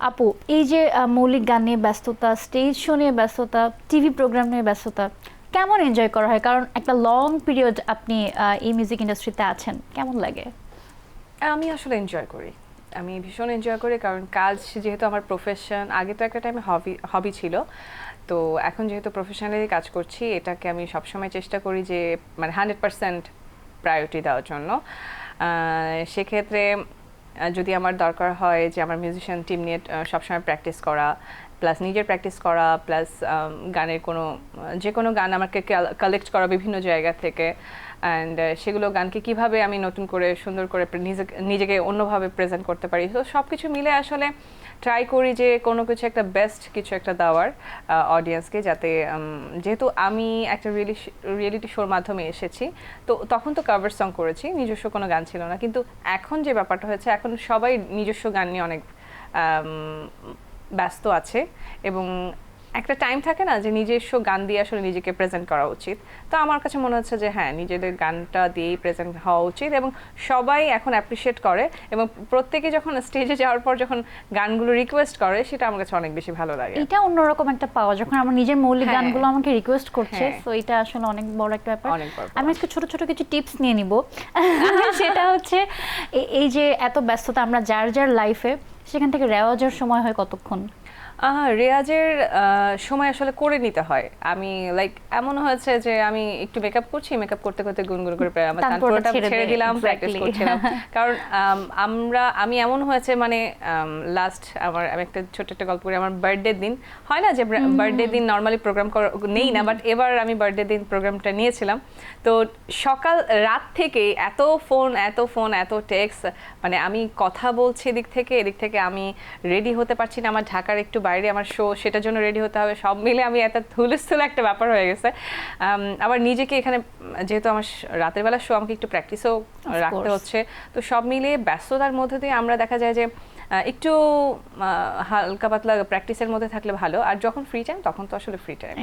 আপু, এই যে মৌলিক গান নিয়ে ব্যস্ততা স্টেজ শো নিয়ে ব্যস্ততা টিভি প্রোগ্রাম নিয়ে ব্যস্ততা, কেমন এনজয় করা হয়? কারণ একটা লং পিরিয়ড আপনি এই মিউজিক ইন্ডাস্ট্রিতে আছেন, কেমন লাগে? আমি আসলে এনজয় করি। আমি ভীষণ এনজয় করি, কারণ কাজ যেহেতু আমার প্রফেশন আগে তো একটা টাইমে হবি হবি ছিল। তো এখন যেহেতু প্রফেশনালি কাজ করছি, এটাকে আমি সবসময় চেষ্টা করি যে মানে হান্ড্রেড পার্সেন্ট প্রায়োরিটি দেওয়ার জন্য। সেক্ষেত্রে যদি আমার দরকার হয় যে আমার মিউজিশিয়ান টিম নিয়ে সবসময় প্র্যাকটিস করা প্লাস নিজের প্র্যাকটিস করা প্লাস গানের কোনো যে কোনো গান আমাকে কালেক্ট করা বিভিন্ন জায়গা থেকে। অ্যান্ড সেগুলো গানকে কীভাবে আমি নতুন করে সুন্দর করে নিজেকে অন্যভাবে প্রেজেন্ট করতে পারি। তো সব কিছু মিলে আসলে ট্রাই করি যে কোনো কিছু একটা বেস্ট কিছু একটা দেওয়ার অডিয়েন্সকে যাতে যেহেতু আমি একটা রিয়েলিটি শোর মাধ্যমে এসেছি তো তখন তো কভার সং করেছি নিজস্ব কোনো গান ছিল না। কিন্তু এখন যে ব্যাপারটা হয়েছে এখন সবাই নিজস্ব গান নিয়ে অনেক আম, ব্যস্ত আছে এবং একটা টাইম থাকে না যে নিজস্ব গান দিয়ে আসলে নিজেকে প্রেজেন্ট করা উচিত। তো আমার কাছে মনে হচ্ছে যে হ্যাঁ নিজেদের গানটা দিয়েই প্রেজেন্ট হওয়া উচিত এবং সবাই এখন অ্যাপ্রিসিয়েট করে এবং প্রত্যেকে যখন স্টেজে যাওয়ার পর যখন গানগুলো রিকোয়েস্ট করে সেটা আমার কাছে অনেক বেশি ভালো লাগে। এটা অন্যরকম একটা পাওয়া যখন আমার নিজের মৌলিক হ্যাঁ। গানগুলো আমাকে রিকোয়েস্ট করছে হ্যাঁ। তো এটা আসলে অনেক বড় একটা ব্যাপার। অনেক বড় আমি আজকে ছোট ছোট কিছু টিপস নিয়ে নিব। সেটা হচ্ছে এই যে এত ব্যস্ততা আমরা যার যার লাইফে সেখান থেকে রেওয়াজের সময় হয় কতক্ষণ? রেয়াজের সময় আসলে করে নিতে হয়। আমি লাইক এমন হয়েছে যে আমি একটু মেকআপ করছি মেকআপ করতে করতে গুনগুন করে প্রায় আমার তানপুরাটা ছেড়ে ছেড়ে দিলাম প্র্যাকটিস করছিলাম। কারণ আমরা আমি এমন হয়েছে মানে লাস্ট আমার আমি একটা ছোট একটা গল্প করি আমার বার্থডে দিন। হয় না যে বার্থডে দিন নর্মালি প্রোগ্রাম নেই না বাট এবার আমি বার্থডে দিন প্রোগ্রামটা নিয়েছিলাম। তো সকাল রাত থেকে এত ফোন এত ফোন এত টেক্স মানে আমি কথা বলছি এদিক থেকে এদিক থেকে আমি রেডি হতে পারছি না আমার ঢাকার একটু বাইরে আমার শো সেটার জন্য রেডি হতে হবে। সব মিলে আমি এত ধুলস্থুল একটা ব্যাপার হয়ে গেছে। আবার নিজেকে এখানে যেহেতু আমার রাতের বেলা শো আমাকে একটু প্র্যাকটিসও রাখতে হচ্ছে। তো সব মিলে ব্যস্ততার মধ্যে দিয়ে আমরা দেখা যায় যে একটু হালকা পাতলা প্র্যাকটিসের মধ্যে থাকলে ভালো। আর যখন ফ্রি টাইম তখন তো আসলে ফ্রি টাইম